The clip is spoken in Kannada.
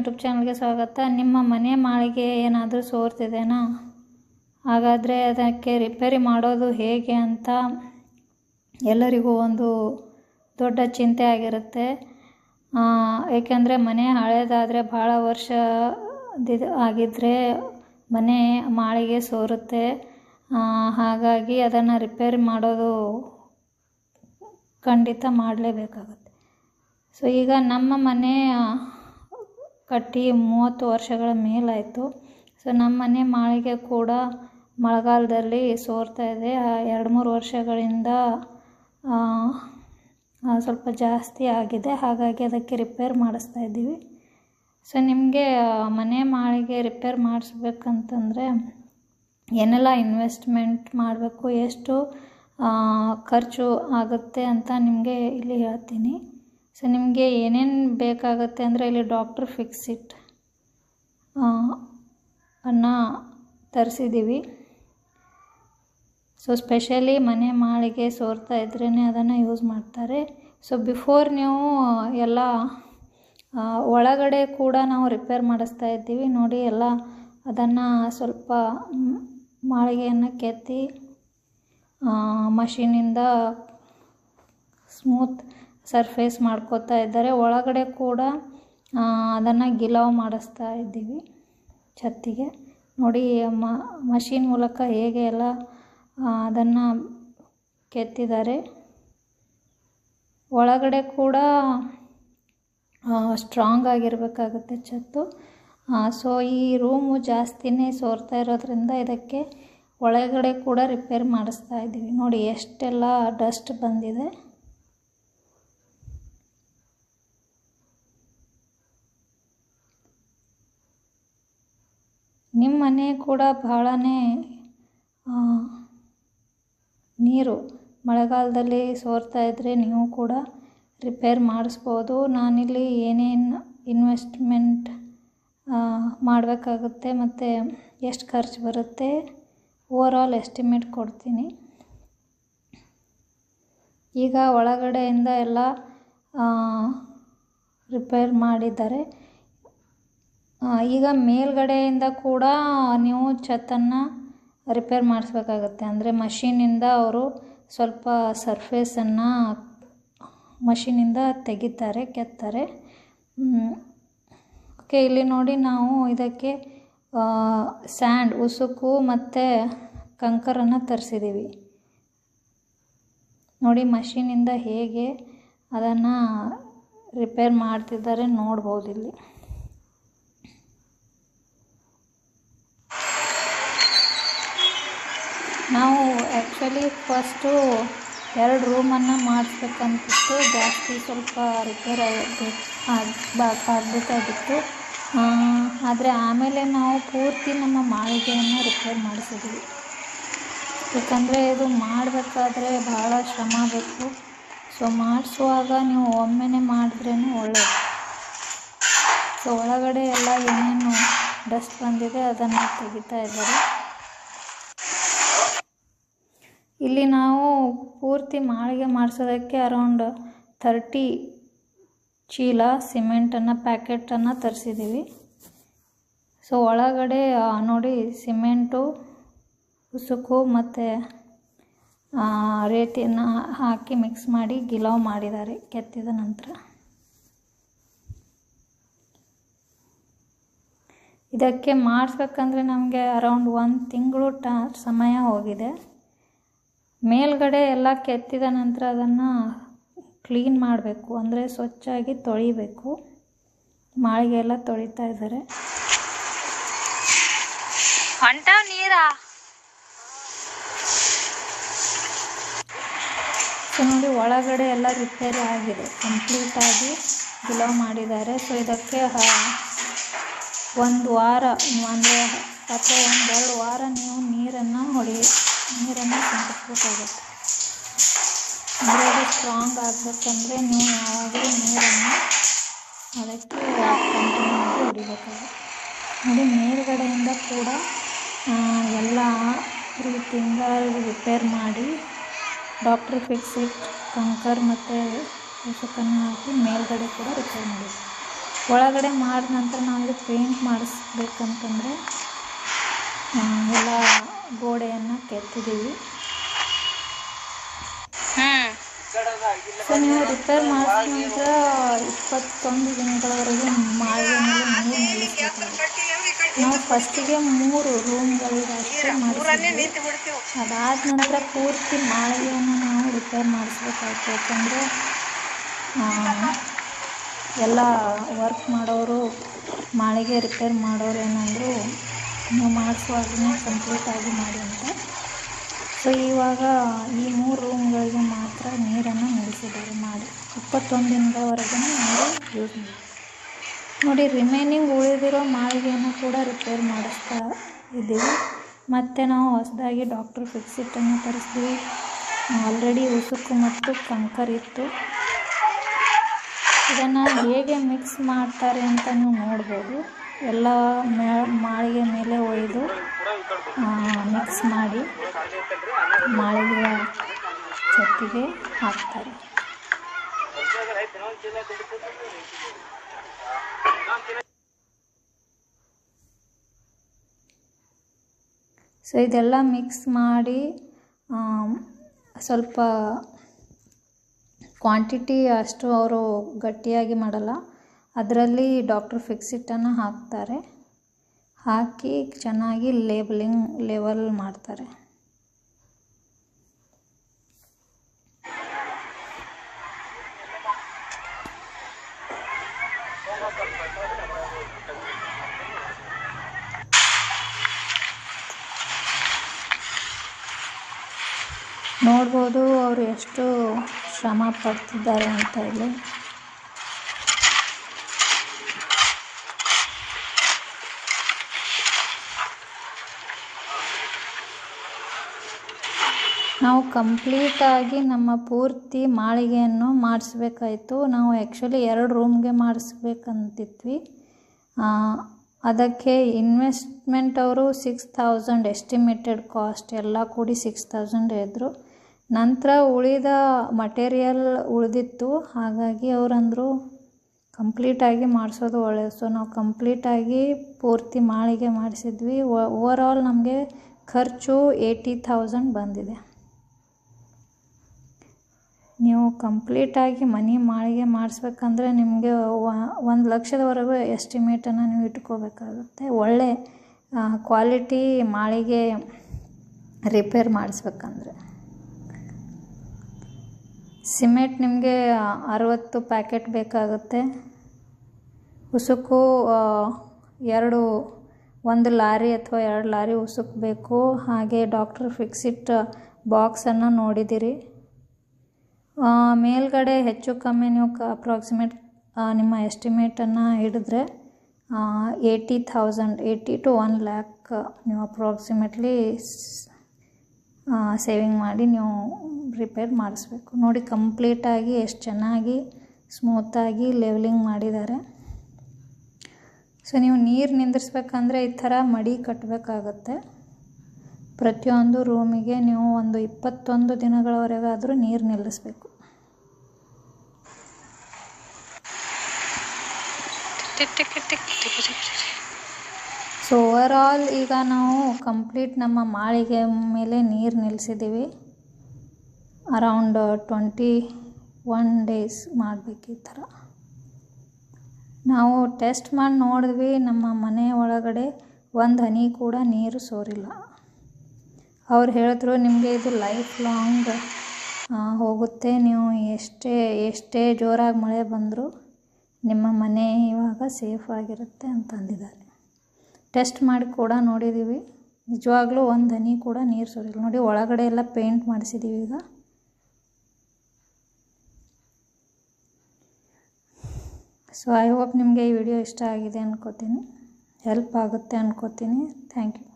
ಯೂಟ್ಯೂಬ್ ಚಾನಲ್ಗೆ ಸ್ವಾಗತ. ನಿಮ್ಮ ಮನೆ ಮಾಳಿಗೆ ಏನಾದರೂ ಸೋರ್ತಿದೆನಾ? ಹಾಗಾದರೆ ಅದಕ್ಕೆ ರಿಪೇರಿ ಮಾಡೋದು ಹೇಗೆ ಅಂತ ಎಲ್ಲರಿಗೂ ಒಂದು ದೊಡ್ಡ ಚಿಂತೆ ಆಗಿರುತ್ತೆ. ಏಕೆಂದರೆ ಮನೆ ಹಳೇದಾದರೆ ಭಾಳ ವರ್ಷ ಆಗಿದ್ದರೆ ಮನೆ ಮಾಳಿಗೆ ಸೋರುತ್ತೆ. ಹಾಗಾಗಿ ಅದನ್ನು ರಿಪೇರಿ ಮಾಡೋದು ಖಂಡಿತ ಮಾಡಲೇಬೇಕಾಗುತ್ತೆ. ಸೊ, ಈಗ ನಮ್ಮ ಮನೆ ಕಟ್ಟಿ ಮೂವತ್ತು ವರ್ಷಗಳ ಮೇಲಾಯಿತು. ಸೊ ನಮ್ಮ ಮನೆ ಮಾಳಿಗೆ ಕೂಡ ಮಳೆಗಾಲದಲ್ಲಿ ಸೋರ್ತಾ ಇದೆ. ಎರಡು ಮೂರು ವರ್ಷಗಳಿಂದ ಸ್ವಲ್ಪ ಜಾಸ್ತಿ ಆಗಿದೆ. ಹಾಗಾಗಿ ಅದಕ್ಕೆ ರಿಪೇರ್ ಮಾಡಿಸ್ತಾ ಇದ್ದೀವಿ. ಸೊ ನಿಮಗೆ ಮನೆ ಮಾಳಿಗೆ ರಿಪೇರ್ ಮಾಡಿಸ್ಬೇಕಂತಂದರೆ ಏನೆಲ್ಲ ಇನ್ವೆಸ್ಟ್ಮೆಂಟ್ ಮಾಡಬೇಕು, ಎಷ್ಟು ಖರ್ಚು ಆಗುತ್ತೆ ಅಂತ ನಿಮಗೆ ಇಲ್ಲಿ ಹೇಳ್ತೀನಿ. ಸೊ ನಿಮಗೆ ಏನೇನು ಬೇಕಾಗುತ್ತೆ ಅಂದರೆ ಇಲ್ಲಿ ಡಾಕ್ಟ್ರ್ ಫಿಕ್ಸಿಟ್ ಅನ್ನು ತರಿಸಿದ್ದೀವಿ ಸೊ ಸ್ಪೆಷಲಿ ಮನೆ ಮಾಳಿಗೆ ಸೋರ್ತಾ ಇದ್ರೇ ಅದನ್ನು ಯೂಸ್ ಮಾಡ್ತಾರೆ. ಸೊ ಬಿಫೋರ್ ನೀವು ಎಲ್ಲ ಒಳಗಡೆ ಕೂಡ ನಾವು ರಿಪೇರ್ ಮಾಡಿಸ್ತಾ ಇದ್ದೀವಿ. ನೋಡಿ, ಎಲ್ಲ ಅದನ್ನು ಸ್ವಲ್ಪ ಮಾಳಿಗೆಯನ್ನು ಕೆತ್ತಿ ಮಷೀನಿಂದ ಸ್ಮೂತ್ ಸರ್ಫೇಸ್ ಮಾಡ್ಕೋತಾ ಇದ್ದಾರೆ. ಒಳಗಡೆ ಕೂಡ ಅದನ್ನು ಗಿಲಾವ್ ಮಾಡಿಸ್ತಾ ಇದ್ದೀವಿ ಛತ್ತಿಗೆ. ನೋಡಿ ಮಷೀನ್ ಮೂಲಕ ಹೇಗೆ ಎಲ್ಲ ಅದನ್ನು ಕೆತ್ತಿದ್ದಾರೆ. ಒಳಗಡೆ ಕೂಡ ಸ್ಟ್ರಾಂಗ್ ಆಗಿರಬೇಕಾಗುತ್ತೆ ಛತ್ತು. ಸೊ ಈ ರೂಮು ಜಾಸ್ತಿನೇ ಸೋರ್ತಾ ಇರೋದ್ರಿಂದ ಇದಕ್ಕೆ ಒಳಗಡೆ ಕೂಡ ರಿಪೇರ್ ಮಾಡಿಸ್ತಾ ಇದ್ದೀವಿ. ನೋಡಿ, ಎಷ್ಟೆಲ್ಲ ಡಸ್ಟ್ ಬಂದಿದೆ ನಿಮ್ಮ ಮನೆ ಕೂಡ ಬಹಳನೇ ನೀರು. ಮಳೆಗಾಲದಲ್ಲಿ ಸೋರ್ತಾ ಇದ್ದರೆ ನೀವು ಕೂಡ ರಿಪೇರ್ ಮಾಡಿಸ್ಬೋದು. ನಾನಿಲ್ಲಿ ಏನೇನು ಇನ್ವೆಸ್ಟ್ಮೆಂಟ್ ಮಾಡಬೇಕಾಗುತ್ತೆ ಮತ್ತು ಎಷ್ಟು ಖರ್ಚು ಬರುತ್ತೆ ಓವರಾಲ್ ಎಸ್ಟಿಮೇಟ್ ಕೊಡ್ತೀನಿ. ಈಗ ಒಳಗಡೆಯಿಂದ ಎಲ್ಲ ರಿಪೇರ್ ಮಾಡಿದ್ದಾರೆ. ಈಗ ಮೇಲ್ಗಡೆಯಿಂದ ಕೂಡ ನೀವು ಛತ್ತನ್ನು ರಿಪೇರ್ ಮಾಡಿಸ್ಬೇಕಾಗತ್ತೆ. ಅಂದರೆ ಮಷೀನಿಂದ ಅವರು ಸ್ವಲ್ಪ ಸರ್ಫೇಸನ್ನು ಮಷೀನಿಂದ ತೆಗಿತಾರೆ, ಕೆತ್ತಾರೆ. ಓಕೆ ಇಲ್ಲಿ ನೋಡಿ ನಾವು ಇದಕ್ಕೆ ಸ್ಯಾಂಡ್ ಉಸುಕು ಮತ್ತು ಕಂಕರನ್ನು ತರಿಸಿದ್ದೀವಿ ನೋಡಿ ಮಷೀನಿಂದ ಹೇಗೆ ಅದನ್ನು ರಿಪೇರ್ ಮಾಡ್ತಿದ್ದಾರೆ ನೋಡ್ಬೋದು ಇಲ್ಲಿ. ನಾವು ಆ್ಯಕ್ಚುಲಿ ಫಸ್ಟು ಎರಡು ರೂಮನ್ನು ಮಾಡಿಸ್ಬೇಕಂತಿತ್ತು. ಜಾಸ್ತಿ ಸ್ವಲ್ಪ ರಿಪೇರ್ ಆಗಬೇಕು ಆಗಬೇಕಾಗಿತ್ತು. ಆದರೆ ಆಮೇಲೆ ನಾವು ಪೂರ್ತಿ ನಮ್ಮ ಮಾಳಿಗೆಯನ್ನು ರಿಪೇರ್ ಮಾಡಿಸಿದ್ವಿ. ಯಾಕಂದರೆ ಇದು ಮಾಡಬೇಕಾದ್ರೆ ಭಾಳ ಶ್ರಮ ಬೇಕು. ಸೊ ಮಾಡಿಸುವಾಗ ನೀವು ಒಮ್ಮೆನೇ ಮಾಡಿದ್ರೇ ಒಳ್ಳೆಯದು ಸೊ ಒಳಗಡೆ ಎಲ್ಲ ಏನೇನು ಡಸ್ಟ್ ಬಂದಿದೆ ಅದನ್ನು ತೆಗಿತಾ ಇದ್ದಾರೆ. ಇಲ್ಲಿ ನಾವು ಪೂರ್ತಿ ಮಾಳಿಗೆ ಮಾಡಿಸೋದಕ್ಕೆ ಅರೌಂಡ್ ಥರ್ಟಿ ಚೀಲ ಸಿಮೆಂಟನ್ನು ಪ್ಯಾಕೆಟನ್ನು ತರಿಸಿದ್ದೀವಿ ಸೊ ಒಳಗಡೆ ನೋಡಿ ಸಿಮೆಂಟು ಉಸುಕು ಮತ್ತು ರೇತಿಯನ್ನು ಹಾಕಿ ಮಿಕ್ಸ್ ಮಾಡಿ ಗಿಲಾವ್ ಮಾಡಿದ್ದಾರೆ ಕೆತ್ತಿದ ನಂತರ. ಇದಕ್ಕೆ ಮಾಡಿಸ್ಬೇಕಂದ್ರೆ ನಮಗೆ ಅರೌಂಡ್ ಒಂದು ತಿಂಗಳು ಟ, ಸಮಯ ಹೋಗಿದೆ. ಮೇಲ್ಗಡೆ ಎಲ್ಲ ಕೆತ್ತಿದ ನಂತರ ಅದನ್ನು ಕ್ಲೀನ್ ಮಾಡಬೇಕು. ಅಂದರೆ ಸ್ವಚ್ಛಾಗಿ ತೊಳಿಬೇಕು. ಮಾಳಿಗೆ ಎಲ್ಲ ತೊಳಿತಾ ಇದ್ದಾರೆ. ನೀರಾ? ಸೊ ನೋಡಿ ಒಳಗಡೆ ಎಲ್ಲ ರಿಪೇರಿ ಆಗಿದೆ. ಕಂಪ್ಲೀಟಾಗಿ ಗಿಲಾವ್ ಮಾಡಿದ್ದಾರೆ. ಸೊ ಇದಕ್ಕೆ ಒಂದು ವಾರ ಅಂದರೆ ಅಥವಾ ಒಂದೆರಡು ವಾರ ನೀವು ನೀರನ್ನು ಹೊಡಿ ನೀರನ್ನು ಸಿಂಪಡಿಸ್ಬೇಕಾಗುತ್ತೆ ಅಂದರೆ ಅದು ಸ್ಟ್ರಾಂಗ್ ಆಗಬೇಕಂದ್ರೆ ನೀವು ಯಾವಾಗಲೂ ನೀರನ್ನು ಅದಕ್ಕೆ ಕಂಟಿನ್ಯೂ ಆಗಿ ಹೊಡಿಬೇಕಾಗುತ್ತೆ. ನೋಡಿ, ಮೇಲುಗಡೆಯಿಂದ ಕೂಡ ಎಲ್ಲ ರೀತಿಯಿಂದ ರಿಪೇರ್ ಮಾಡಿ ಡಾಕ್ಟ್ರ್ ಫಿಕ್ಸಿಟ್ ಕಂಕರ್ ಮತ್ತು ಉಸುಕನ್ನು ಹಾಕಿ ಮೇಲ್ಗಡೆ ಕೂಡ ರಿಪೇರ್ ಮಾಡಿ ಒಳಗಡೆ ಮಾಡಿದ ನಂತರ ನಾವು ಪೇಂಟ್ ಮಾಡಿಸ್ಬೇಕಂತಂದರೆ ಎಲ್ಲ ಗೋಡೆಯನ್ನು ಕೆತ್ತಿದ್ದೀವಿ. ಹ್ಮ್. ಸೊ ನೀವು ರಿಪೇರ್ ನಂತರ ಇಪ್ಪತ್ತೊಂದು ದಿನಗಳವರೆಗೆ ಮಾಡಿದ ಮೇಲೆ ನೀರು ನಿಲ್ಲಿಸಬೇಕಾಗುತ್ತೆ ನಾವು ಫಸ್ಟಿಗೆ ಮೂರು ರೂಮ್ಗಳಿಗೆ ಅಷ್ಟೇ ಮಾಡಿಸಿದ್ವಿ ಅದಾದ ನಂತರ ಪೂರ್ತಿ ಮಾಳಿಗೆಯನ್ನು ನಾವು ರಿಪೇರ್ ಮಾಡಿಸ್ಬೇಕಾಯ್ತು ಯಾಕಂದರೆ ಎಲ್ಲ ವರ್ಕ್ ಮಾಡೋರು ಮಾಳಿಗೆ ರಿಪೇರ್ ಮಾಡೋರು ಏನಂದರು ನೀವು ಮಾಡಿಸುವಾಗಲೇ ಕಂಪ್ಲೀಟಾಗಿ ಮಾಡಿ ಅಂತ. ಸೊ ಇವಾಗ ಈ ಮೂರು ರೂಮ್ಗಳಿಗೆ ಮಾತ್ರ ನೀರನ್ನು ನಿಲ್ಲಿಸಿದ್ದಾರೆ ಮಾಡಿ ಇಪ್ಪತ್ತೊಂದು ದಿನಗಳವರೆಗೆ ನೀರು ಯೂಸ್ ನೋಡಿ ರಿಮೈನಿಂಗ್ ಉಳಿದಿರೋ ಮಾಳಿಗೆಯನ್ನು ಕೂಡ ರಿಪೇರ್ ಮಾಡಿಸ್ತಾ ಇದ್ದೀವಿ. ಮತ್ತು ನಾವು ಹೊಸದಾಗಿ ಡಾಕ್ಟರ್ ಫಿಕ್ಸಿಟ್ಟನ್ನು ತರಿಸ್ತೀವಿ. ಆಲ್ರೆಡಿ ಉಸುಕು ಮತ್ತು ಕಂಕರ್ ಇತ್ತು. ಇದನ್ನು ಹೇಗೆ ಮಿಕ್ಸ್ ಮಾಡ್ತಾರೆ ಅಂತಲೂ ನೋಡ್ಬೋದು. ಎಲ್ಲ ಮಾಳಿಗೆ ಮೇಲೆ ಒಯ್ದು ಮಿಕ್ಸ್ ಮಾಡಿ ಮಾಳಿಗೆಯ ಜೊತೆಗೆ ಹಾಕ್ತಾರೆ. ಸೊ ಇದೆಲ್ಲ ಮಿಕ್ಸ್ ಮಾಡಿ ಸ್ವಲ್ಪ ಕ್ವಾಂಟಿಟಿ ಅಷ್ಟು ಅವರು ಗಟ್ಟಿಯಾಗಿ ಮಾಡಲ್ಲ. ಅದರಲ್ಲಿ ಡಾಕ್ಟರ್ ಫಿಕ್ಸಿಟನ್ನು ಹಾಕ್ತಾರೆ. ಹಾಕಿ ಚೆನ್ನಾಗಿ ಲೇಬಲಿಂಗ್ ಲೆವೆಲ್ ಮಾಡ್ತಾರೆ. ನೋಡ್ಬೋದು ಅವರು ಎಷ್ಟು ಶ್ರಮ ಪಡ್ತಿದ್ದಾರೆ ಅಂತ ಇಲ್ಲಿ ನಾವು ಕಂಪ್ಲೀಟಾಗಿ ನಮ್ಮ ಪೂರ್ತಿ ಮಾಳಿಗೆಯನ್ನು ಮಾಡಿಸ್ಬೇಕಾಯ್ತು. ನಾವು ಆ್ಯಕ್ಚುಲಿ ಎರಡು ರೂಮ್ಗೆ ಮಾಡಿಸ್ಬೇಕಂತಿದ್ವಿ. ಅದಕ್ಕೆ ಇನ್ವೆಸ್ಟ್ಮೆಂಟ್ ಅವರು ಸಿಕ್ಸ್ ಥೌಸಂಡ್ ಎಸ್ಟಿಮೇಟೆಡ್ ಕಾಸ್ಟ್ ಎಲ್ಲ ಕೂಡಿ ಸಿಕ್ಸ್ ಥೌಸಂಡ್ ಇದ್ದರು ನಂತರ ಉಳಿದ ಮಟೀರಿಯಲ್ ಉಳಿದಿತ್ತು. ಹಾಗಾಗಿ ಅವರಂದರು ಕಂಪ್ಲೀಟಾಗಿ ಮಾಡಿಸೋದು ಒಳ್ಳೆಯದು ಸೊ ನಾವು ಕಂಪ್ಲೀಟಾಗಿ ಪೂರ್ತಿ ಮಾಳಿಗೆ ಮಾಡಿಸಿದ್ವಿ. ಓವರ್ ಆಲ್ ನಮಗೆ ಖರ್ಚು ಏಯ್ಟಿ ಥೌಸಂಡ್ ಬಂದಿದೆ. ನೀವು ಕಂಪ್ಲೀಟಾಗಿ ಮನೆ ಮಾಳಿಗೆ ಮಾಡಿಸ್ಬೇಕಂದ್ರೆ ನಿಮಗೆ ಒಂದು ಲಕ್ಷದವರೆಗೂ ಎಸ್ಟಿಮೇಟನ್ನು ನೀವು ಇಟ್ಕೋಬೇಕಾಗುತ್ತೆ. ಒಳ್ಳೆ ಕ್ವಾಲಿಟಿ ಮಾಳಿಗೆ ರಿಪೇರ್ ಮಾಡಿಸ್ಬೇಕಂದ್ರೆ. ಸಿಮೆಂಟ್ ನಿಮಗೆ ಅರವತ್ತು ಪ್ಯಾಕೆಟ್ ಬೇಕಾಗುತ್ತೆ. ಉಸುಕು ಎರಡು, ಒಂದು ಲಾರಿ ಅಥವಾ ಎರಡು ಲಾರಿ ಉಸುಕು ಬೇಕು ಹಾಗೆ ಡಾಕ್ಟರ್ ಫಿಕ್ಸಿಟ್ ಬಾಕ್ಸನ್ನು ನೋಡಿದ್ದೀರಿ ಮೇಲ್ಗಡೆ ಹೆಚ್ಚು ಕಮ್ಮಿ ನೀವು ಕ ಅಪ್ರಾಕ್ಸಿಮೇಟ್ ನಿಮ್ಮ ಎಸ್ಟಿಮೇಟನ್ನು ಹಿಡಿದ್ರೆ eighty thousand eighty two one lakh ನೀವು ಅಪ್ರಾಕ್ಸಿಮೇಟ್ಲಿ ಸೇವಿಂಗ್ ಮಾಡಿ ನೀವು ರಿಪೇರ್ ಮಾಡಿಸ್ಬೇಕು. ನೋಡಿ ಕಂಪ್ಲೀಟಾಗಿ ಎಷ್ಟು ಚೆನ್ನಾಗಿ ಸ್ಮೂತಾಗಿ ಲೆವೆಲಿಂಗ್ ಮಾಡಿದ್ದಾರೆ. ಸೊ ನೀವು ನೀರು ನಿಂದಿರ್ಸ್ಬೇಕಂದ್ರೆ ಈ ಥರ ಮಡಿ ಕಟ್ಟಬೇಕಾಗತ್ತೆ ಪ್ರತಿಯೊಂದು ರೂಮಿಗೆ ನೀವು ಒಂದು ಇಪ್ಪತ್ತೊಂದು ದಿನಗಳವರೆಗಾದರೂ ನೀರು ನಿಲ್ಲಿಸ್ಬೇಕು. ಸೊ ಓವರ್ ಆಲ್ ಈಗ ನಾವು ಕಂಪ್ಲೀಟ್ ನಮ್ಮ ಮಾಳಿಗೆ ಮೇಲೆ ನೀರು ನಿಲ್ಲಿಸಿದ್ದೀವಿ ಅರೌಂಡ್ ಟ್ವೆಂಟಿ ಒನ್ ಡೇಸ್ ಮಾಡಬೇಕು ಈ ಥರ. ನಾವು ಟೆಸ್ಟ್ ಮಾಡಿ ನೋಡಿದ್ವಿ, ನಮ್ಮ ಮನೆ ಒಳಗಡೆ ಒಂದು ಹನಿ ಕೂಡ ನೀರು ಸೋರಿಲ್ಲ. ಅವ್ರು ಹೇಳಿದ್ರು, ನಿಮಗೆ ಇದು ಲೈಫ್ ಲಾಂಗ್ ಹೋಗುತ್ತೆ. ನೀವು ಎಷ್ಟೇ ಎಷ್ಟೇ ಜೋರಾಗಿ ಮಳೆ ಬಂದರೂ ನಿಮ್ಮ ಮನೆ ಇವಾಗ ಸೇಫ್ ಆಗಿರುತ್ತೆ ಅಂತಂದಿದ್ದಾರೆ ಟೆಸ್ಟ್ ಮಾಡಿ ಕೂಡ ನೋಡಿದ್ದೀವಿ ನಿಜವಾಗ್ಲೂ ಒಂದು ಹನಿ ಕೂಡ ನೀರು ಸುರಿಲ್ಲ ನೋಡಿ, ಒಳಗಡೆ ಎಲ್ಲ ಪೇಂಟ್ ಮಾಡಿಸಿದ್ದೀವಿ ಈಗ. ಸೊ ಐ ಹೋಪ್ ನಿಮಗೆ ಈ ವಿಡಿಯೋ ಇಷ್ಟ ಆಗಿದೆ ಅನ್ಕೋತೀನಿ. ಹೆಲ್ಪ್ ಆಗುತ್ತೆ ಅನ್ಕೋತೀನಿ. Thank you